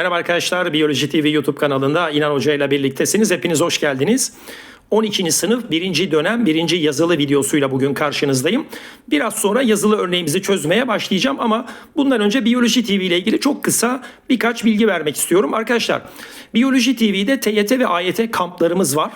Merhaba arkadaşlar, Biyoloji TV YouTube kanalında İnan Hoca ile birliktesiniz. Hepiniz hoş geldiniz. 12. sınıf 1. dönem 1. yazılı videosuyla bugün karşınızdayım. Biraz sonra yazılı örneğimizi çözmeye başlayacağım ama bundan önce Biyoloji TV ile ilgili çok kısa birkaç bilgi vermek istiyorum. Arkadaşlar, Biyoloji TV'de TYT ve AYT kamplarımız var.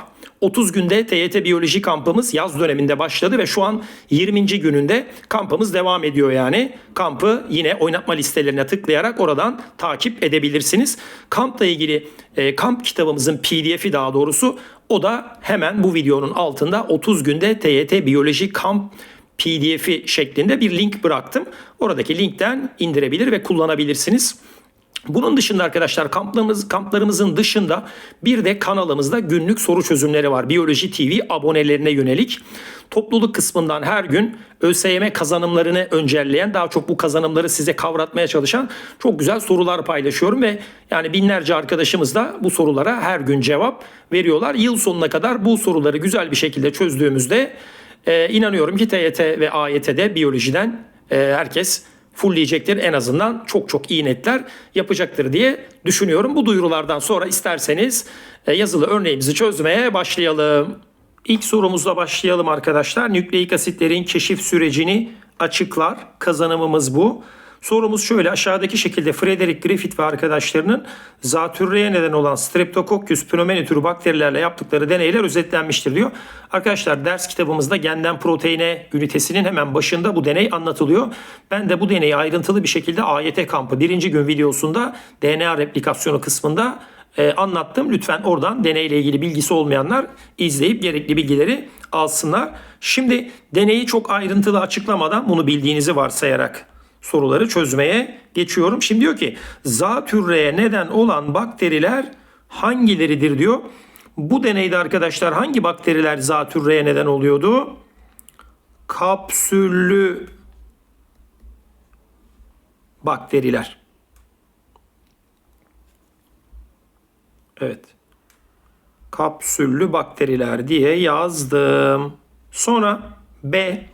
30 günde TYT biyoloji kampımız yaz döneminde başladı ve şu an 20. gününde kampımız devam ediyor yani. Kampı yine oynatma listelerine tıklayarak oradan takip edebilirsiniz. Kampla ilgili e, kamp kitabımızın PDF'i daha doğrusu o da hemen bu videonun altında 30 günde TYT biyoloji kamp PDF'i şeklinde bir link bıraktım. Oradaki linkten indirebilir ve kullanabilirsiniz. Bunun dışında arkadaşlar kamplarımız, kamplarımızın dışında bir de kanalımızda günlük soru çözümleri var. Biyoloji TV abonelerine yönelik. Topluluk kısmından her gün ÖSYM kazanımlarını öncelleyen, daha çok bu kazanımları size kavratmaya çalışan çok güzel sorular paylaşıyorum ve yani binlerce arkadaşımız da bu sorulara her gün cevap veriyorlar. Yıl sonuna kadar bu soruları güzel bir şekilde çözdüğümüzde e, inanıyorum ki TYT ve AYT'de biyolojiden e, herkes fullleyecektir. En azından çok çok iyi netler yapacaktır diye düşünüyorum. Bu duyurulardan sonra isterseniz e, yazılı örneğimizi çözmeye başlayalım. İlk sorumuzla başlayalım arkadaşlar. Nükleik asitlerin keşif sürecini açıklar. Kazanımımız bu. Sorumuz şöyle aşağıdaki şekilde Frederick Griffith ve arkadaşlarının zatürreye neden olan Streptococcus pneumoniae türü bakterilerle yaptıkları deneyler özetlenmiştir diyor. Arkadaşlar ders kitabımızda genden proteine ünitesinin hemen başında bu deney anlatılıyor. Ben de bu deneyi ayrıntılı bir şekilde AYT kampı birinci gün videosunda DNA replikasyonu kısmında e, anlattım. Lütfen oradan deneyle ilgili bilgisi olmayanlar izleyip gerekli bilgileri alsınlar. Şimdi deneyi çok ayrıntılı açıklamadan bunu bildiğinizi varsayarak soruları çözmeye geçiyorum. Şimdi diyor ki zatürreye neden olan bakteriler hangileridir diyor. Bu deneyde arkadaşlar hangi bakteriler zatürreye neden oluyordu? Kapsüllü bakteriler. Evet. Kapsüllü bakteriler diye yazdım. Sonra B.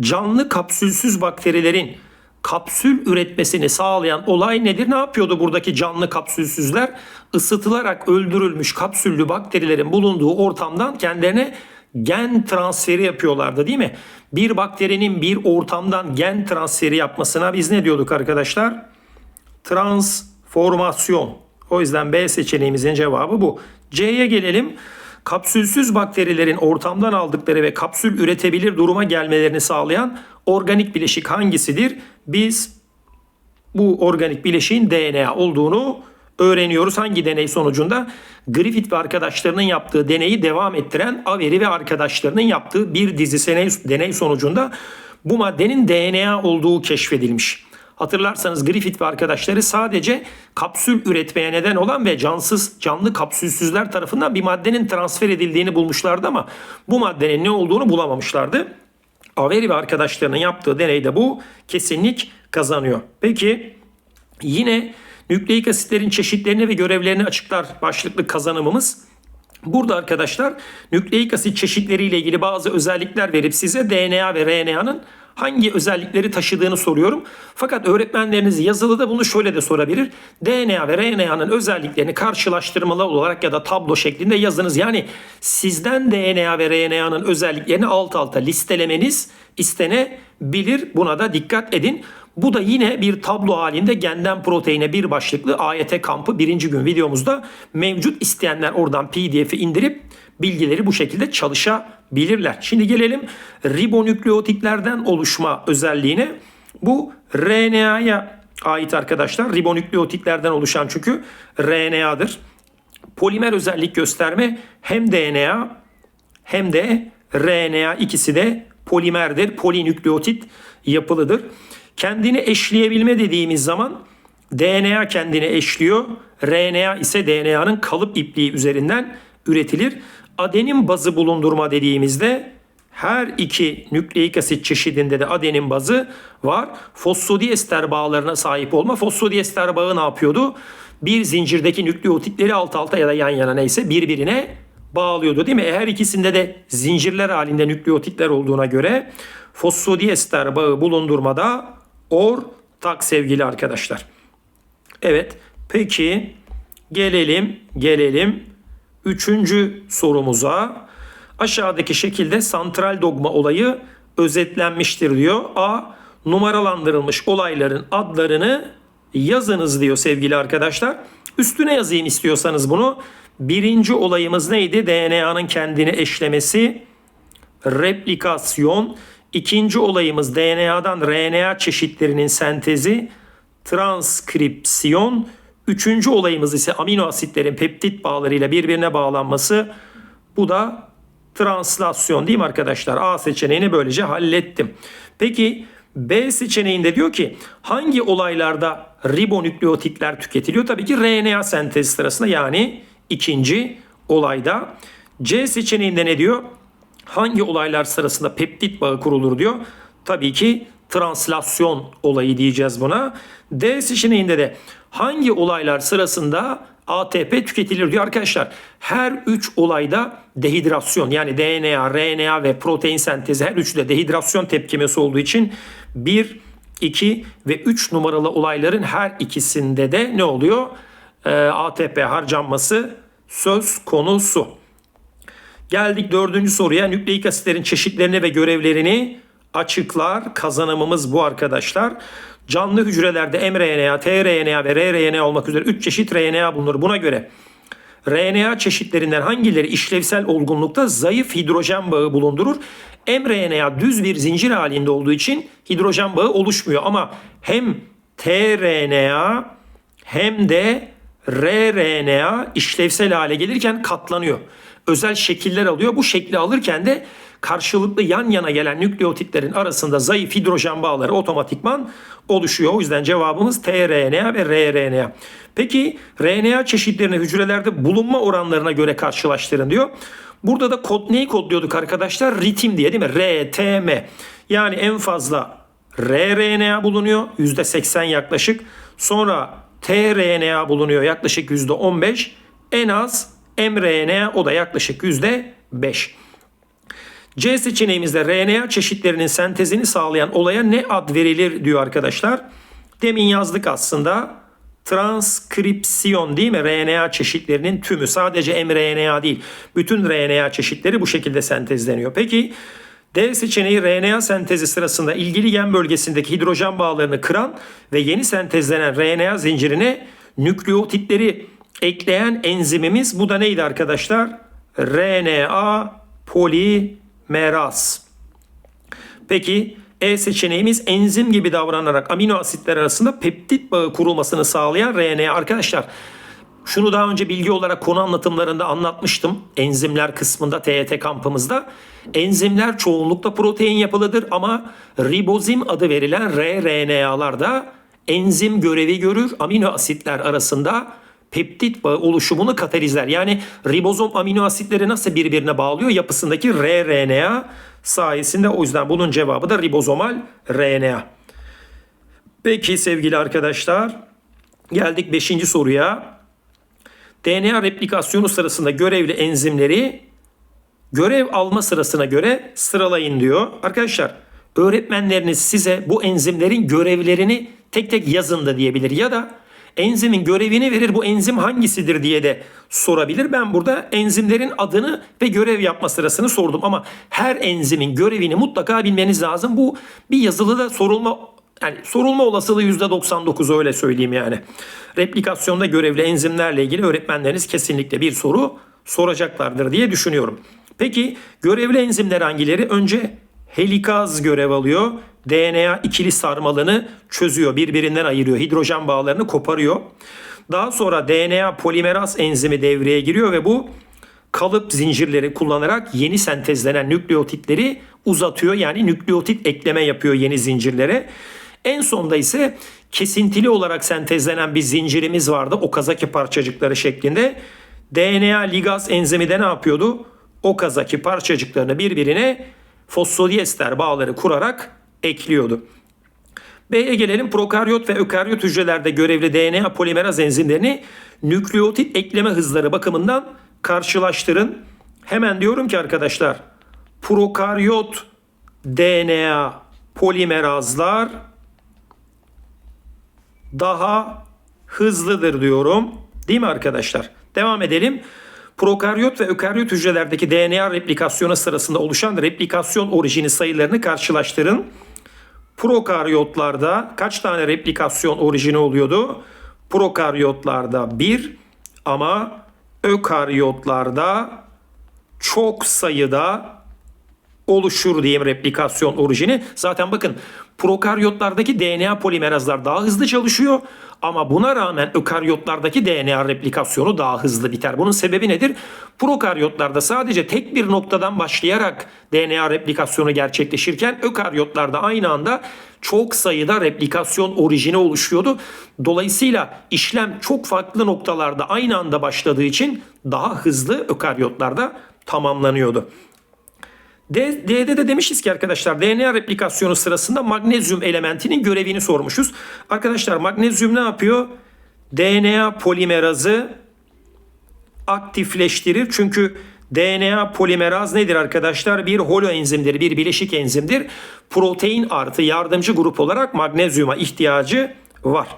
Canlı kapsülsüz bakterilerin kapsül üretmesini sağlayan olay nedir? Ne yapıyordu buradaki canlı kapsülsüzler? Isıtılarak öldürülmüş kapsüllü bakterilerin bulunduğu ortamdan kendilerine gen transferi yapıyorlardı değil mi? Bir bakterinin bir ortamdan gen transferi yapmasına biz ne diyorduk arkadaşlar? Transformasyon. O yüzden B seçeneğimizin cevabı bu. C'ye gelelim. Kapsülsüz bakterilerin ortamdan aldıkları ve kapsül üretebilir duruma gelmelerini sağlayan organik bileşik hangisidir? Biz bu organik bileşiğin DNA olduğunu öğreniyoruz. Hangi deney sonucunda? Griffith ve arkadaşlarının yaptığı deneyi devam ettiren Avery ve arkadaşlarının yaptığı bir dizi deney sonucunda bu maddenin DNA olduğu keşfedilmiş. Hatırlarsanız Griffith ve arkadaşları sadece kapsül üretmeye neden olan ve cansız canlı kapsülsüzler tarafından bir maddenin transfer edildiğini bulmuşlardı ama bu maddenin ne olduğunu bulamamışlardı. Avery ve arkadaşlarının yaptığı deneyde bu kesinlik kazanıyor. Peki yine nükleik asitlerin çeşitlerini ve görevlerini açıklar başlıklı kazanımımız. Burada arkadaşlar nükleik asit çeşitleriyle ilgili bazı özellikler verip size DNA ve RNA'nın hangi özellikleri taşıdığını soruyorum. Fakat öğretmenleriniz yazılıda bunu şöyle de sorabilir. DNA ve RNA'nın özelliklerini karşılaştırmalı olarak ya da tablo şeklinde yazınız. Yani sizden DNA ve RNA'nın özelliklerini alt alta listelemeniz istenebilir. Buna da dikkat edin. Bu da yine bir tablo halinde genden proteine bir başlıklı AYT kampı birinci gün videomuzda mevcut isteyenler oradan pdf'i indirip bilgileri bu şekilde çalışabilirler. Şimdi gelelim ribonükleotitlerden oluşma özelliğine. Bu RNA'ya ait arkadaşlar. Ribonükleotitlerden oluşan çünkü RNA'dır. Polimer özellik gösterme hem DNA hem de RNA ikisi de polimerdir. Polinükleotit yapılıdır. Kendini eşleyebilme dediğimiz zaman DNA kendini eşliyor. RNA ise DNA'nın kalıp ipliği üzerinden üretilir. Adenin bazı bulundurma dediğimizde her iki nükleik asit çeşidinde de adenin bazı var. Fosfodiester bağlarına sahip olma. Fosfodiester bağı ne yapıyordu? Bir zincirdeki nükleotitleri alt alta ya da yan yana neyse birbirine bağlıyordu değil mi? E her ikisinde de zincirler halinde nükleotitler olduğuna göre fosfodiester bağı bulundurmada ortak sevgili arkadaşlar. Evet Peki gelelim gelelim üçüncü sorumuza. Aşağıdaki şekilde santral dogma olayı özetlenmiştir diyor. A. Numaralandırılmış olayların adlarını yazınız diyor sevgili arkadaşlar. Üstüne yazayım istiyorsanız bunu. Birinci olayımız neydi? DNA'nın kendini eşlemesi, replikasyon. İkinci olayımız DNA'dan RNA çeşitlerinin sentezi, transkripsiyon. Üçüncü olayımız ise amino asitlerin peptit bağlarıyla birbirine bağlanması. Bu da translasyon değil mi arkadaşlar? A seçeneğini böylece hallettim. Peki B seçeneğinde diyor ki hangi olaylarda ribonükleotitler tüketiliyor? Tabii ki RNA sentezi sırasında yani ikinci olayda. C seçeneğinde ne diyor? Hangi olaylar sırasında peptit bağı kurulur diyor. Tabii ki translasyon olayı diyeceğiz buna. D seçeneğinde de hangi olaylar sırasında ATP tüketilir diyor arkadaşlar. Her üç olayda dehidrasyon yani DNA, RNA ve protein sentezi her üçü de dehidrasyon tepkimesi olduğu için 1, 2 ve 3 numaralı olayların her ikisinde de ne oluyor? Ee, ATP harcanması söz konusu. Geldik dördüncü soruya. Nükleik asitlerin çeşitlerini ve görevlerini açıklar. Kazanımımız bu arkadaşlar. Canlı hücrelerde mRNA, tRNA ve rRNA olmak üzere 3 çeşit RNA bulunur. Buna göre RNA çeşitlerinden hangileri işlevsel olgunlukta zayıf hidrojen bağı bulundurur? mRNA düz bir zincir halinde olduğu için hidrojen bağı oluşmuyor ama hem tRNA hem de rRNA işlevsel hale gelirken katlanıyor. Özel şekiller alıyor. Bu şekli alırken de karşılıklı yan yana gelen nükleotitlerin arasında zayıf hidrojen bağları otomatikman oluşuyor. O yüzden cevabımız tRNA ve rRNA. Peki RNA çeşitlerini hücrelerde bulunma oranlarına göre karşılaştırın diyor. Burada da kod neyi kodluyorduk arkadaşlar? Ritim diye değil mi? RTM. Yani en fazla rRNA bulunuyor %80 yaklaşık. Sonra tRNA bulunuyor yaklaşık %15. En az mRNA o da yaklaşık %5. C seçeneğimizde RNA çeşitlerinin sentezini sağlayan olaya ne ad verilir diyor arkadaşlar. Demin yazdık aslında. Transkripsiyon değil mi? RNA çeşitlerinin tümü. Sadece mRNA değil. Bütün RNA çeşitleri bu şekilde sentezleniyor. Peki D seçeneği RNA sentezi sırasında ilgili gen bölgesindeki hidrojen bağlarını kıran ve yeni sentezlenen RNA zincirine nükleotitleri ekleyen enzimimiz. Bu da neydi arkadaşlar? RNA polimeraz. Peki E seçeneğimiz enzim gibi davranarak amino asitler arasında peptit bağı kurulmasını sağlayan RNA. Arkadaşlar şunu daha önce bilgi olarak konu anlatımlarında anlatmıştım. Enzimler kısmında TYT kampımızda. Enzimler çoğunlukla protein yapılıdır ama ribozim adı verilen rRNA'lar da enzim görevi görür. Amino asitler arasında peptit bağı oluşumunu katalizler. Yani ribozom amino asitleri nasıl birbirine bağlıyor? Yapısındaki rRNA sayesinde o yüzden bunun cevabı da ribozomal RNA. Peki sevgili arkadaşlar geldik 5. soruya. DNA replikasyonu sırasında görevli enzimleri görev alma sırasına göre sıralayın diyor. Arkadaşlar öğretmenleriniz size bu enzimlerin görevlerini tek tek yazın da diyebilir ya da enzimin görevini verir bu enzim hangisidir diye de sorabilir. Ben burada enzimlerin adını ve görev yapma sırasını sordum ama her enzimin görevini mutlaka bilmeniz lazım. Bu bir yazılıda sorulma yani sorulma olasılığı %99 öyle söyleyeyim yani. Replikasyonda görevli enzimlerle ilgili öğretmenleriniz kesinlikle bir soru soracaklardır diye düşünüyorum. Peki görevli enzimler hangileri? Önce helikaz görev alıyor. DNA ikili sarmalını çözüyor, birbirinden ayırıyor, hidrojen bağlarını koparıyor. Daha sonra DNA polimeraz enzimi devreye giriyor ve bu kalıp zincirleri kullanarak yeni sentezlenen nükleotitleri uzatıyor. Yani nükleotit ekleme yapıyor yeni zincirlere. En sonda ise kesintili olarak sentezlenen bir zincirimiz vardı. Okazaki parçacıkları şeklinde. DNA ligaz enzimi de ne yapıyordu? Okazaki parçacıklarını birbirine fosfodiester bağları kurarak ekliyordu. B'ye gelelim. Prokaryot ve ökaryot hücrelerde görevli DNA polimeraz enzimlerini nükleotit ekleme hızları bakımından karşılaştırın. Hemen diyorum ki arkadaşlar prokaryot DNA polimerazlar daha hızlıdır diyorum. Değil mi arkadaşlar? Devam edelim. Prokaryot ve ökaryot hücrelerdeki DNA replikasyonu sırasında oluşan replikasyon orijini sayılarını karşılaştırın. Prokaryotlarda kaç tane replikasyon orijini oluyordu? Prokaryotlarda 1 ama ökaryotlarda çok sayıda oluşur diyeyim replikasyon orijini. Zaten bakın prokaryotlardaki DNA polimerazlar daha hızlı çalışıyor ama buna rağmen ökaryotlardaki DNA replikasyonu daha hızlı biter. Bunun sebebi nedir? Prokaryotlarda sadece tek bir noktadan başlayarak DNA replikasyonu gerçekleşirken ökaryotlarda aynı anda çok sayıda replikasyon orijini oluşuyordu. Dolayısıyla işlem çok farklı noktalarda aynı anda başladığı için daha hızlı ökaryotlarda tamamlanıyordu. D, D'de de demişiz ki arkadaşlar DNA replikasyonu sırasında magnezyum elementinin görevini sormuşuz. Arkadaşlar magnezyum ne yapıyor? DNA polimerazı aktifleştirir. Çünkü DNA polimeraz nedir arkadaşlar? Bir holoenzimdir, bir bileşik enzimdir. Protein artı yardımcı grup olarak magnezyuma ihtiyacı var.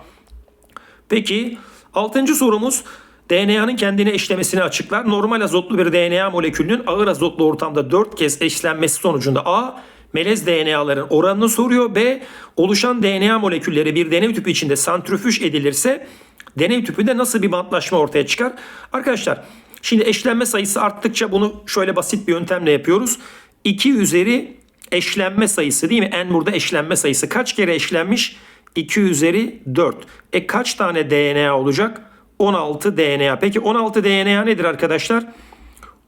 Peki altıncı sorumuz DNA'nın kendini eşlemesini açıklar. Normal azotlu bir DNA molekülünün ağır azotlu ortamda 4 kez eşlenmesi sonucunda A melez DNA'ların oranını soruyor. B oluşan DNA molekülleri bir deney tüpü içinde santrifüj edilirse deney tüpünde nasıl bir bantlaşma ortaya çıkar? Arkadaşlar şimdi eşlenme sayısı arttıkça bunu şöyle basit bir yöntemle yapıyoruz. 2 üzeri eşlenme sayısı değil mi? En burada eşlenme sayısı kaç kere eşlenmiş? 2 üzeri 4. E kaç tane DNA olacak? 16 DNA. Peki 16 DNA nedir arkadaşlar?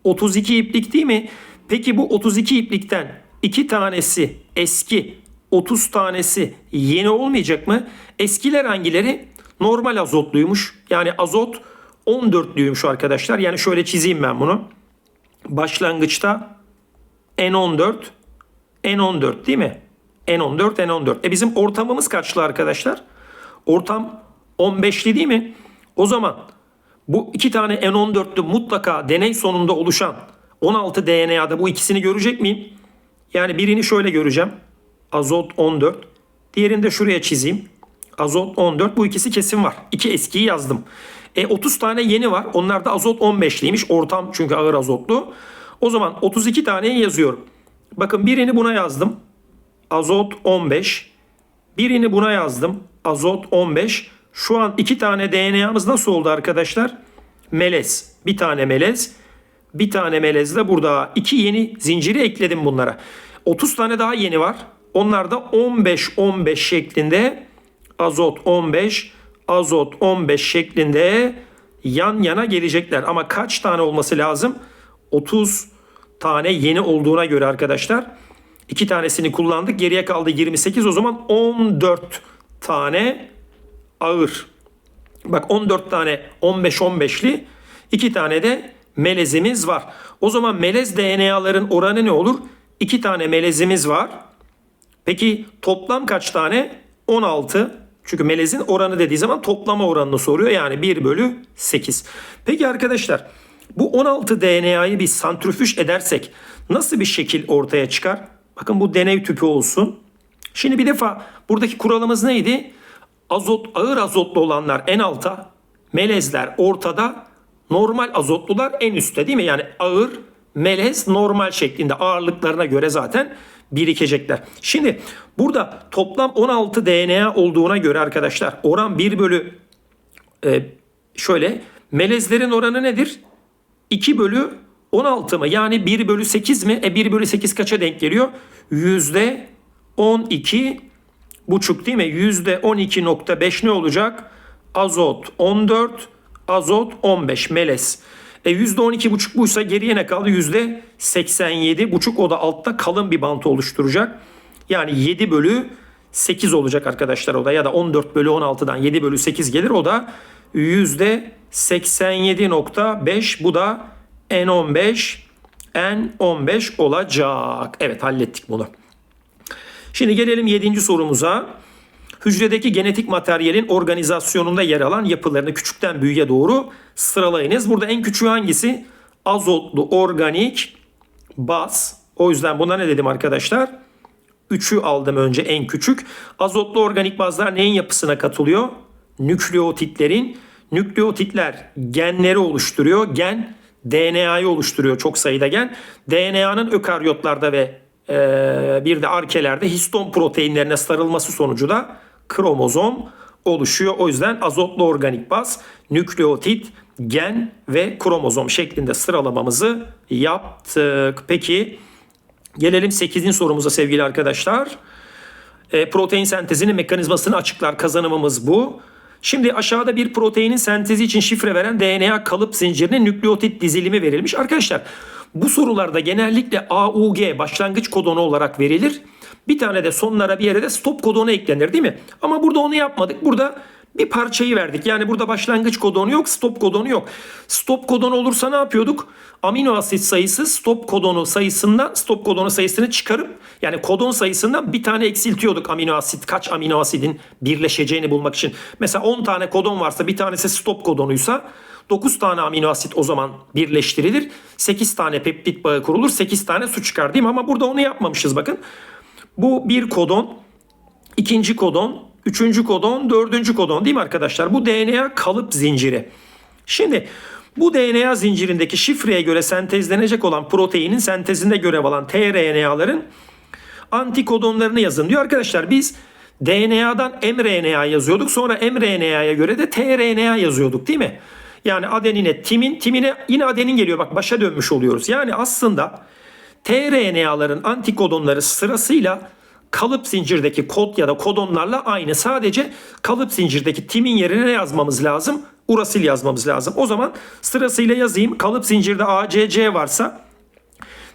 32 iplik değil mi? Peki bu 32 iplikten 2 tanesi eski, 30 tanesi yeni olmayacak mı? Eskiler hangileri? Normal azotluymuş. Yani azot 14'lüymüş arkadaşlar. Yani şöyle çizeyim ben bunu. Başlangıçta N14, N14 değil mi? N14, N14. E bizim ortamımız kaçlı arkadaşlar? Ortam 15'li değil mi? O zaman bu iki tane N14'lü mutlaka deney sonunda oluşan 16 DNA'da bu ikisini görecek miyim? Yani birini şöyle göreceğim. Azot 14. Diğerini de şuraya çizeyim. Azot 14. Bu ikisi kesin var. İki eskiyi yazdım. E 30 tane yeni var. Onlar da azot 15'liymiş. Ortam çünkü ağır azotlu. O zaman 32 tane yazıyorum. Bakın birini buna yazdım. Azot 15. Birini buna yazdım. Azot 15. Şu an iki tane DNA'mız nasıl oldu arkadaşlar? Melez. Bir tane melez. Bir tane melez de burada. iki yeni zinciri ekledim bunlara. 30 tane daha yeni var. Onlar da 15-15 şeklinde azot 15, azot 15 şeklinde yan yana gelecekler. Ama kaç tane olması lazım? 30 tane yeni olduğuna göre arkadaşlar. iki tanesini kullandık. Geriye kaldı 28. O zaman 14 tane ağır. Bak 14 tane 15-15'li 2 tane de melezimiz var. O zaman melez DNA'ların oranı ne olur? 2 tane melezimiz var. Peki toplam kaç tane? 16. Çünkü melezin oranı dediği zaman toplama oranını soruyor. Yani 1 bölü 8. Peki arkadaşlar bu 16 DNA'yı bir santrifüj edersek nasıl bir şekil ortaya çıkar? Bakın bu deney tüpü olsun. Şimdi bir defa buradaki kuralımız neydi? Azot ağır azotlu olanlar en alta, melezler ortada, normal azotlular en üstte değil mi? Yani ağır, melez, normal şeklinde ağırlıklarına göre zaten birikecekler. Şimdi burada toplam 16 DNA olduğuna göre arkadaşlar oran 1 bölü e, şöyle melezlerin oranı nedir? 2 bölü 16 mı? Yani 1 bölü 8 mi? E 1 bölü 8 kaça denk geliyor? Yüzde 12 buçuk değil mi? Yüzde 12.5 ne olacak? Azot 14, azot 15 melez. E yüzde 12 buçuk buysa geriye ne kaldı? Yüzde 87 buçuk o da altta kalın bir bant oluşturacak. Yani 7 bölü 8 olacak arkadaşlar o da ya da 14 bölü 16'dan 7 bölü 8 gelir o da yüzde 87.5 bu da N15 N15 olacak. Evet hallettik bunu. Şimdi gelelim 7. sorumuza. Hücredeki genetik materyalin organizasyonunda yer alan yapılarını küçükten büyüğe doğru sıralayınız. Burada en küçüğü hangisi? Azotlu organik baz. O yüzden buna ne dedim arkadaşlar? 3'ü aldım önce en küçük. Azotlu organik bazlar neyin yapısına katılıyor? nükleotitlerin nükleotitler genleri oluşturuyor. Gen DNA'yı oluşturuyor çok sayıda gen. DNA'nın ökaryotlarda ve bir de arkelerde histon proteinlerine sarılması sonucu da kromozom oluşuyor. O yüzden azotlu organik baz, nükleotit, gen ve kromozom şeklinde sıralamamızı yaptık. Peki gelelim 8. sorumuza sevgili arkadaşlar. E, protein sentezinin mekanizmasını açıklar kazanımımız bu. Şimdi aşağıda bir proteinin sentezi için şifre veren DNA kalıp zincirinin nükleotit dizilimi verilmiş. Arkadaşlar bu sorularda genellikle AUG başlangıç kodonu olarak verilir. Bir tane de sonlara bir yere de stop kodonu eklenir değil mi? Ama burada onu yapmadık. Burada bir parçayı verdik. Yani burada başlangıç kodonu yok, stop kodonu yok. Stop kodonu olursa ne yapıyorduk? Amino asit sayısı stop kodonu sayısından stop kodonu sayısını çıkarıp yani kodon sayısından bir tane eksiltiyorduk amino asit. Kaç amino asidin birleşeceğini bulmak için. Mesela 10 tane kodon varsa bir tanesi stop kodonuysa 9 tane amino asit o zaman birleştirilir. 8 tane peptit bağı kurulur. 8 tane su çıkar değil mi? Ama burada onu yapmamışız bakın. Bu bir kodon, ikinci kodon, üçüncü kodon, dördüncü kodon değil mi arkadaşlar? Bu DNA kalıp zinciri. Şimdi bu DNA zincirindeki şifreye göre sentezlenecek olan proteinin sentezinde görev alan tRNA'ların antikodonlarını yazın diyor. Arkadaşlar biz DNA'dan mRNA yazıyorduk. Sonra mRNA'ya göre de tRNA yazıyorduk değil mi? Yani adenine timin, timine yine adenin geliyor. Bak başa dönmüş oluyoruz. Yani aslında tRNA'ların antikodonları sırasıyla kalıp zincirdeki kod ya da kodonlarla aynı. Sadece kalıp zincirdeki timin yerine ne yazmamız lazım? Urasil yazmamız lazım. O zaman sırasıyla yazayım. Kalıp zincirde ACC varsa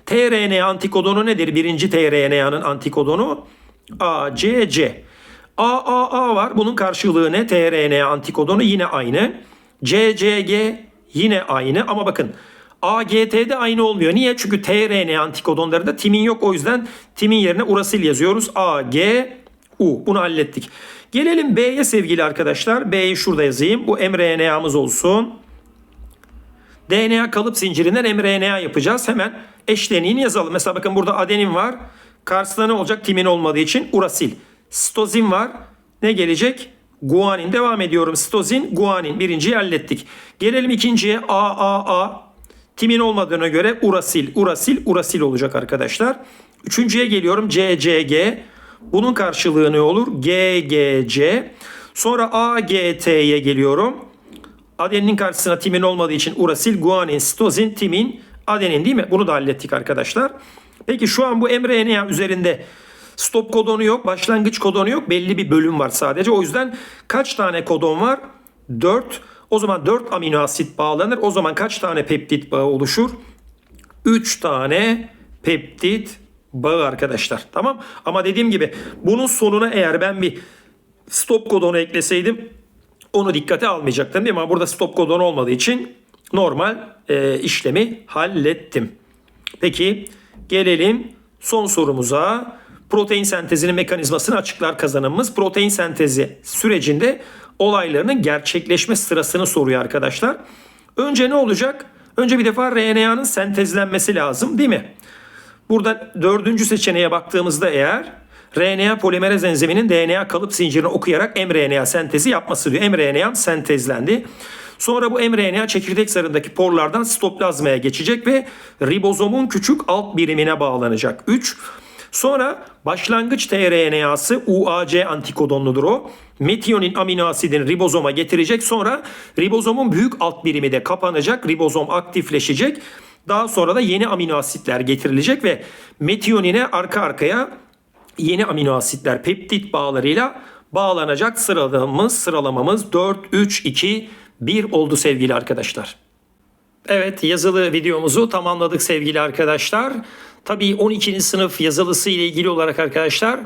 tRNA antikodonu nedir? Birinci tRNA'nın antikodonu ACC. AAA var. Bunun karşılığı ne? tRNA antikodonu yine aynı. CCG yine aynı ama bakın AGT'de aynı olmuyor. Niye? Çünkü tRNA antikodonlarında timin yok. O yüzden timin yerine urasil yazıyoruz. A, G, U. Bunu hallettik. Gelelim B'ye sevgili arkadaşlar. B'yi şurada yazayım. Bu mRNA'mız olsun. DNA kalıp zincirinden mRNA yapacağız. Hemen eşleniğini yazalım. Mesela bakın burada adenin var. Karşısında ne olacak? Timin olmadığı için urasil. Sitozin var. Ne gelecek? Guanin. Devam ediyorum. Sitozin, guanin. Birinciyi hallettik. Gelelim ikinciye. AAA. Timin olmadığına göre urasil, urasil, urasil olacak arkadaşlar. Üçüncüye geliyorum. CCG. Bunun karşılığı ne olur? GGC. Sonra AGT'ye geliyorum. Adeninin karşısına timin olmadığı için urasil, guanin, sitozin, timin, adenin değil mi? Bunu da hallettik arkadaşlar. Peki şu an bu mRNA üzerinde stop kodonu yok, başlangıç kodonu yok. Belli bir bölüm var sadece. O yüzden kaç tane kodon var? 4. O zaman 4 amino asit bağlanır. O zaman kaç tane peptit bağı oluşur? 3 tane peptit bağı arkadaşlar. Tamam? Ama dediğim gibi bunun sonuna eğer ben bir stop kodonu ekleseydim onu dikkate almayacaktım değil mi? Ama burada stop kodon olmadığı için normal e, işlemi hallettim. Peki gelelim son sorumuza. Protein sentezinin mekanizmasını açıklar kazanımımız. Protein sentezi sürecinde olaylarının gerçekleşme sırasını soruyor arkadaşlar. Önce ne olacak? Önce bir defa RNA'nın sentezlenmesi lazım değil mi? Burada dördüncü seçeneğe baktığımızda eğer RNA polimerez enziminin DNA kalıp zincirini okuyarak mRNA sentezi yapması diyor. mRNA sentezlendi. Sonra bu mRNA çekirdek zarındaki porlardan sitoplazmaya geçecek ve ribozomun küçük alt birimine bağlanacak. 3. Sonra başlangıç tRNA'sı UAC antikodonludur o. Metionin amino asidini ribozoma getirecek. Sonra ribozomun büyük alt birimi de kapanacak. Ribozom aktifleşecek. Daha sonra da yeni amino asitler getirilecek ve metionine arka arkaya yeni amino asitler peptit bağlarıyla bağlanacak sıralamamız sıralamamız 4 3 2 1 oldu sevgili arkadaşlar. Evet yazılı videomuzu tamamladık sevgili arkadaşlar. Tabii 12. sınıf yazılısı ile ilgili olarak arkadaşlar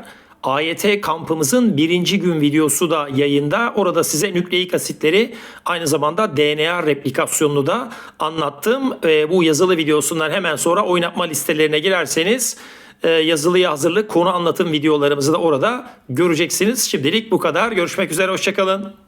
AYT kampımızın birinci gün videosu da yayında. Orada size nükleik asitleri aynı zamanda DNA replikasyonunu da anlattım. E, bu yazılı videosundan hemen sonra oynatma listelerine girerseniz e, yazılıya hazırlık konu anlatım videolarımızı da orada göreceksiniz. Şimdilik bu kadar. Görüşmek üzere. Hoşçakalın.